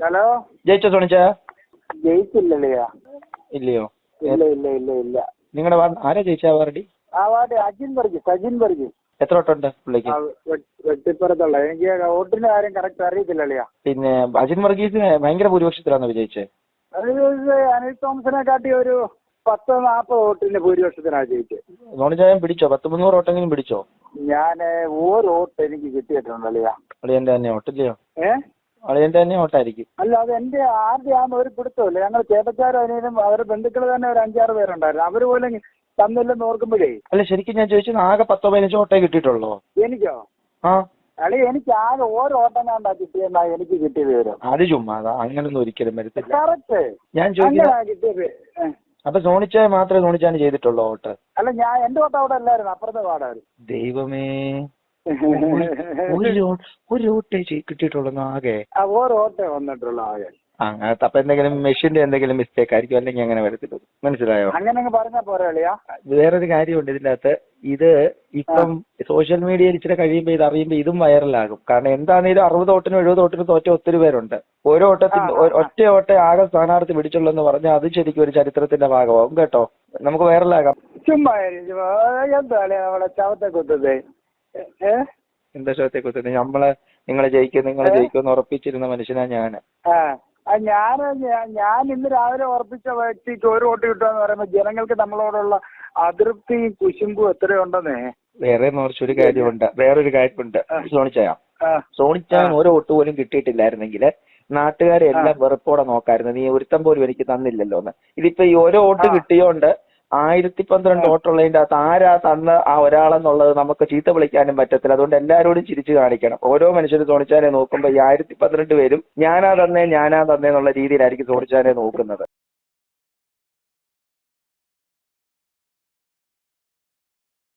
Hello? ജയിച്ചോ സോണിച്ച? ജയിച്ചില്ലല്ലയാ. ഇല്ലയോ? ഇല്ല ഇല്ല ഇല്ല ഇല്ല. നിങ്ങളുടെ ആരാ ജയിച്ച വാർഡി ആ വാർഡ് അജിൻ വർഗീസ് അജിൻ വർഗീസ്. എത്ര വോട്ടുണ്ട് പുള്ളിക്ക്? വെട്ടിപ്പുറത്തുള്ള. എനിക്ക് വോട്ടിന്റെ കാര്യം കറക്റ്റ് അറിയത്തില്ലല്ലയാ. പിന്നെ അജിൻ വർഗീസിന് ഭയങ്കര ഭൂരിപക്ഷത്തിലാണ് വിജയിച്ചത് അനിൽ തോമസിനെ കാട്ടി ഒരു പത്ത് നാപ്പത് വോട്ടിന്റെ ഭൂരിപക്ഷത്തിനാണ് ജയിച്ചത് നോണിജായം പിടിച്ചോ? പത്ത് മുന്നൂറ് വോട്ടെങ്കിലും പിടിച്ചോ? ഞാൻ ഒരു വോട്ട് എനിക്ക് കിട്ടിയിട്ടുണ്ടല്ലയാ. അളിയന്റെ തന്നെ വോട്ടില്ലയോ ഏ? അളിയന്റെ തന്നെ ഓട്ടായിരിക്കും അല്ല അത് എന്റെ ആദ്യമാകുമ്പോൾ ഒരു പിടുത്തമില്ല. ഞങ്ങൾ ചേട്ടച്ചാരും അവരുടെ ബന്ധുക്കൾ തന്നെ ഒരു അഞ്ചാറ് പേരുണ്ടായിരുന്നു. അവർ പോലും തന്നില്ലെന്ന് ഓർക്കുമ്പോഴേ. അല്ല ശരിക്കും ഞാൻ ചോദിച്ചത് ആകെ പത്തോ പതിനഞ്ചോ ഓട്ടേ കിട്ടിയിട്ടുള്ളോ? എനിക്കോ? ആ. അളി എനിക്ക് ആകെ ഓരോ ഓട്ടം കണ്ടാ കിട്ടിയെന്നാ എനിക്ക് കിട്ടിയത് വരും അത് ചുമ്മാ അങ്ങനൊന്നും ഒരിക്കലും വരത്തില്ല. കറക്റ്റ് ഞാൻ ചോദിക്കുന്നത്. അപ്പൊ സോണിച്ചായ മാത്രമേ സോണിച്ചാന് ചെയ്തിട്ടുള്ളൂ ഓട്ട് അല്ല ഞാൻ എന്റെ ഓട്ടം അവിടെ അല്ലായിരുന്നു അപ്പുറത്തെ പാടായിരുന്നു ദൈവമേ. ഒരു ഓട്ടേ ഒരു കിട്ടിയിട്ടുള്ളൂ ആകെ. ഓരോ ഓട്ടേ വന്നിട്ടുള്ളൂ ആകെ. അങ്ങനത്തെ അപ്പൊ എന്തെങ്കിലും മെഷീന്റെ എന്തെങ്കിലും മിസ്റ്റേക്ക് ആയിരിക്കും അല്ലെങ്കിൽ അങ്ങനെ വരത്തില്ല. മനസ്സിലായോ? അങ്ങനെ അങ്ങ് പറഞ്ഞാ പോരാ അളിയാ. വേറൊരു കാര്യമുണ്ട് ഇതിനകത്ത്. ഇത് ഇപ്പം സോഷ്യൽ മീഡിയയിൽ ഇച്ചിരി കഴിയുമ്പോൾ ഇത് അറിയുമ്പോൾ ഇതും വൈറലാകും കാരണം എന്താണെങ്കിലും അറുപത് ഓട്ടിനും എഴുപത് ഓട്ടിനും തോറ്റ ഒത്തിരി പേരുണ്ട്. ഓരോ ഓട്ടത്തിൽ ഒറ്റ ഓട്ടെ ആകെ സ്ഥാനാർത്ഥി പിടിച്ചുള്ളൂ എന്ന് പറഞ്ഞാൽ അത് ശരിക്കും ഒരു ചരിത്രത്തിന്റെ ഭാഗമാകും കേട്ടോ. നമുക്ക് വൈറലാകാം ചുമ്മാ എന്താ ചവത്തെ കുത്തത് എന്താ ശോത്തെ കുത്തുന്നത്? നമ്മളെ നിങ്ങൾ ജയിക്കും നിങ്ങൾ ജയിക്കും എന്ന് ഉറപ്പിച്ചിരുന്ന മനുഷ്യനാ ഞാൻ ഞാൻ ഞാൻ ഇന്ന് രാവിലെ ഉറപ്പിച്ച വ്യക്തിക്ക് ഒരു വോട്ട് കിട്ടുമെന്ന് പറയുമ്പോൾ ജനങ്ങൾക്ക് നമ്മളോടുള്ള അതൃപ്തിയും കുശുമ്പും എത്രയുണ്ടെന്നേ വേറെ കുറച്ച് ഒരു കാര്യമുണ്ട്. വേറൊരു കാര്യമുണ്ട്. സോണിച്ചായ. സോണിച്ചാൻ. ഓരോ വോട്ട് പോലും കിട്ടിയിട്ടില്ലായിരുന്നെങ്കിൽ നാട്ടുകാരെ എല്ലാം വെറുപ്പോടെ നോക്കായിരുന്നു. നീ ഒരുത്തം പോലും എനിക്ക് തന്നില്ലല്ലോ എന്ന് ഇതിപ്പോ ഈ ഓരോ വോട്ട് കിട്ടിയോണ്ട് ആയിരത്തി പന്ത്രണ്ട് ഓട്ടുള്ളതിന്റെ അകത്ത് ആരാ തന്ന ആ ഒരാളെന്നുള്ളത് നമുക്ക് ചീത്ത വിളിക്കാനും പറ്റത്തില്ല. അതുകൊണ്ട് എല്ലാവരോടും ചിരിച്ചു കാണിക്കണം. ഓരോ മനുഷ്യരും സോണിച്ചാനെ നോക്കുമ്പോൾ ഈ ആയിരത്തി പന്ത്രണ്ട് പേരും ഞാനാ തന്നേ ഞാനാ തന്നേ എന്നുള്ള രീതിയിലായിരിക്കും സോണിച്ചാനെ നോക്കുന്നത്.